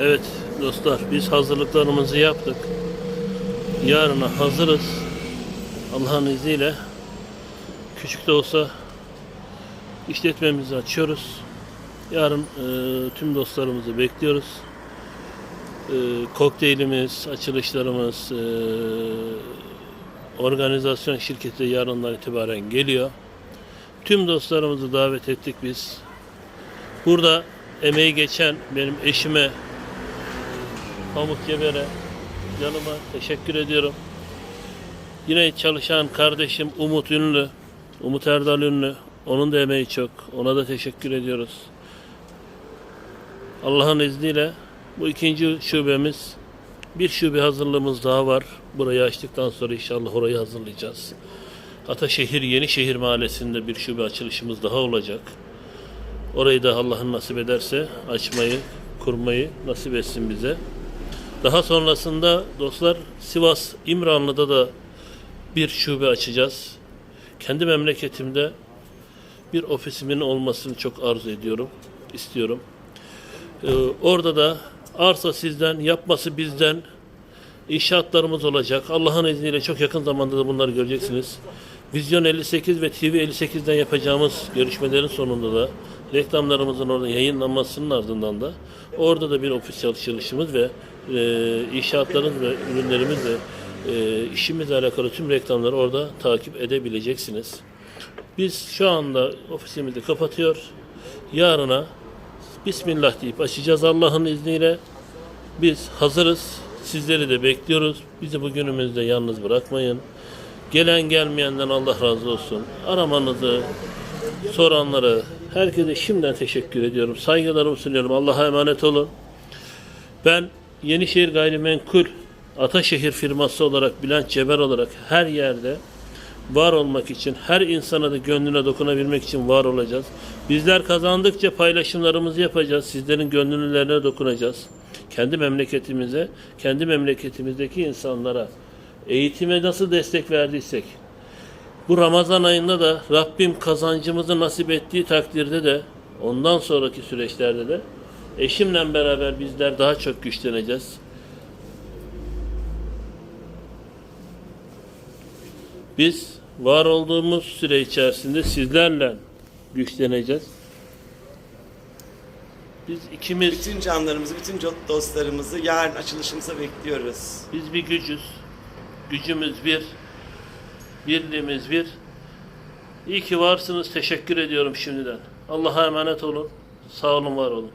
Evet dostlar biz hazırlıklarımızı yaptık. Yarına hazırız. Allah'ın izniyle küçük de olsa işletmemizi açıyoruz. Yarın e, tüm dostlarımızı bekliyoruz. E, kokteylimiz, açılışlarımız, e, organizasyon şirketi yarından itibaren geliyor. Tüm dostlarımızı davet ettik biz. Burada emeği geçen benim eşime Pamuk Geber'e yanıma teşekkür ediyorum. Yine çalışan kardeşim Umut Ünlü, Umut Erdal Ünlü. Onun da emeği çok. Ona da teşekkür ediyoruz. Allah'ın izniyle bu ikinci şubemiz bir şube hazırlığımız daha var. Burayı açtıktan sonra inşallah orayı hazırlayacağız. Ataşehir Yenişehir Mahallesi'nde bir şube açılışımız daha olacak. Orayı da Allah'ın nasip ederse açmayı, kurmayı nasip etsin bize. Daha sonrasında dostlar Sivas İmranlı'da da bir şube açacağız. Kendi memleketimde bir ofisimin olmasını çok arzu ediyorum, istiyorum. Ee, orada da arsa sizden, yapması bizden inşaatlarımız olacak. Allah'ın izniyle çok yakın zamanda da bunları göreceksiniz. Vizyon 58 ve TV 58'den yapacağımız görüşmelerin sonunda da reklamlarımızın orada yayınlanmasının ardından da orada da bir ofis çalışılışımız ve e, inşaatlarımız ve ürünlerimiz ve e, işimizle alakalı tüm reklamları orada takip edebileceksiniz. Biz şu anda ofisimizi kapatıyor. Yarına Bismillah deyip açacağız Allah'ın izniyle. Biz hazırız. Sizleri de bekliyoruz. Bizi bu günümüzde yalnız bırakmayın. Gelen gelmeyenden Allah razı olsun. Aramanızı, soranları, herkese şimdiden teşekkür ediyorum. Saygılarımı sunuyorum. Allah'a emanet olun. Ben Yenişehir Gayrimenkul Ataşehir firması olarak, Bülent Ceber olarak her yerde var olmak için, her insana da gönlüne dokunabilmek için var olacağız. Bizler kazandıkça paylaşımlarımızı yapacağız. Sizlerin gönüllülerine dokunacağız. Kendi memleketimize, kendi memleketimizdeki insanlara eğitime nasıl destek verdiysek, bu Ramazan ayında da Rabbim kazancımızı nasip ettiği takdirde de ondan sonraki süreçlerde de eşimle beraber bizler daha çok güçleneceğiz. Biz var olduğumuz süre içerisinde sizlerle güçleneceğiz. Biz ikimiz, Bütün canlarımızı, bütün dostlarımızı yarın açılışımıza bekliyoruz. biz bir gücüz. Gücümüz bir. Birliğimiz bir. İyi ki varsınız. Teşekkür ediyorum şimdiden. Allah'a emanet olun. Sağ olun, var olun.